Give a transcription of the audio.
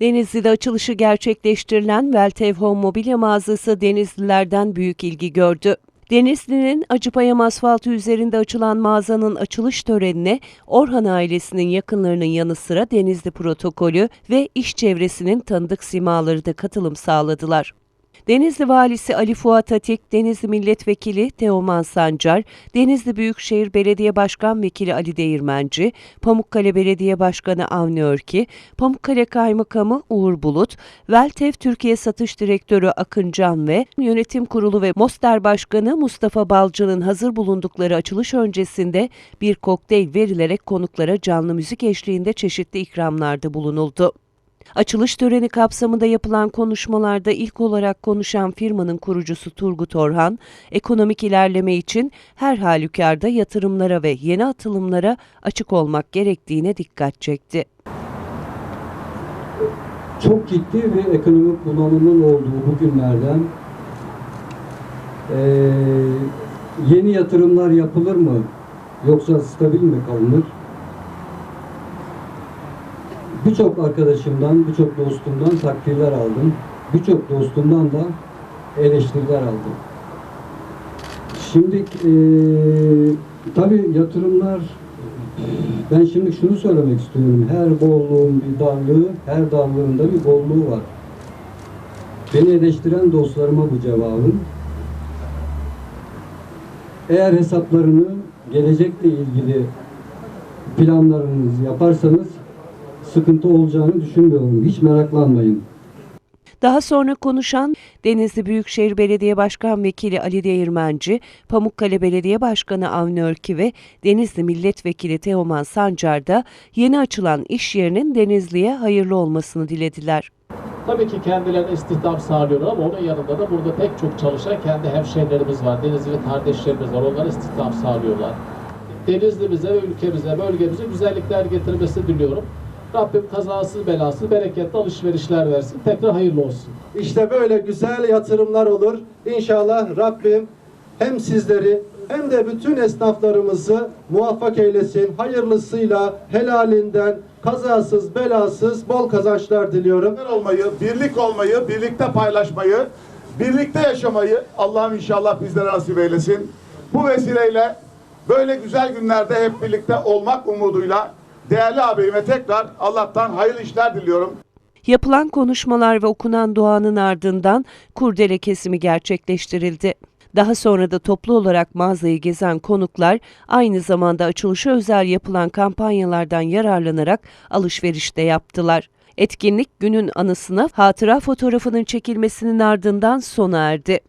Denizli'de açılışı gerçekleştirilen Weltev Home mobilya mağazası Denizlilerden büyük ilgi gördü. Denizli'nin Acıpayam asfaltı üzerinde açılan mağazanın açılış törenine Orhan ailesinin yakınlarının yanı sıra Denizli protokolü ve iş çevresinin tanıdık simaları da katılım sağladılar. Denizli Valisi Ali Fuat Atik, Denizli Milletvekili Teoman Sancar, Denizli Büyükşehir Belediye Başkan Vekili Ali Değirmenci, Pamukkale Belediye Başkanı Avni Örki, Pamukkale Kaymakamı Uğur Bulut, Veltev Türkiye Satış Direktörü Akın Can ve Yönetim Kurulu ve Moster Başkanı Mustafa Balcı'nın hazır bulundukları açılış öncesinde bir kokteyl verilerek konuklara canlı müzik eşliğinde çeşitli ikramlarda bulunuldu. Açılış töreni kapsamında yapılan konuşmalarda ilk olarak konuşan firmanın kurucusu Turgut Orhan, ekonomik ilerleme için her halükarda yatırımlara ve yeni atılımlara açık olmak gerektiğine dikkat çekti. çok ciddi bir ekonomik bunalımın olduğu bu günlerden eee, yeni yatırımlar yapılır mı yoksa stabil mi kalınır? Birçok arkadaşımdan, birçok dostumdan takdirler aldım. Birçok dostumdan da eleştiriler aldım. Şimdi eee tabii yatırımlar ben şimdi şunu söylemek istiyorum. Her bolluğun bir darlığı, her darlığın da bir bolluğu var. Beni eleştiren dostlarıma bu cevabım. Eğer hesaplarını gelecekle ilgili planlarınızı yaparsanız sıkıntı olacağını düşünmüyorum. Hiç meraklanmayın. Daha sonra konuşan Denizli Büyükşehir Belediye Başkan Vekili Ali Değirmenci, Pamukkale Belediye Başkanı Avni Örki ve Denizli Milletvekili Teoman Sancar da yeni açılan iş yerinin Denizli'ye hayırlı olmasını dilediler. Tabii ki kendilerine istihdam sağlıyorlar ama onun yanında da burada pek çok çalışan kendi hemşehrilerimiz var. Denizli kardeşlerimiz var. Onlara istihdam sağlıyorlar. Denizli'mize ve ülkemize, bölgemize güzellikler getirmesi diliyorum. Rabbim kazasız belasız bereketli alışverişler versin. Tekrar hayırlı olsun. İşte böyle güzel yatırımlar olur. İnşallah Rabbim hem sizleri hem de bütün esnaflarımızı muvaffak eylesin. Hayırlısıyla helalinden kazasız belasız bol kazançlar diliyorum. olmayı, birlik olmayı, birlikte paylaşmayı, birlikte yaşamayı Allah'ım inşallah bizlere nasip eylesin. Bu vesileyle böyle güzel günlerde hep birlikte olmak umuduyla değerli abime tekrar Allah'tan hayırlı işler diliyorum. Yapılan konuşmalar ve okunan duanın ardından kurdele kesimi gerçekleştirildi. Daha sonra da toplu olarak mağazayı gezen konuklar aynı zamanda açılışa özel yapılan kampanyalardan yararlanarak alışveriş de yaptılar. Etkinlik günün anısına hatıra fotoğrafının çekilmesinin ardından sona erdi.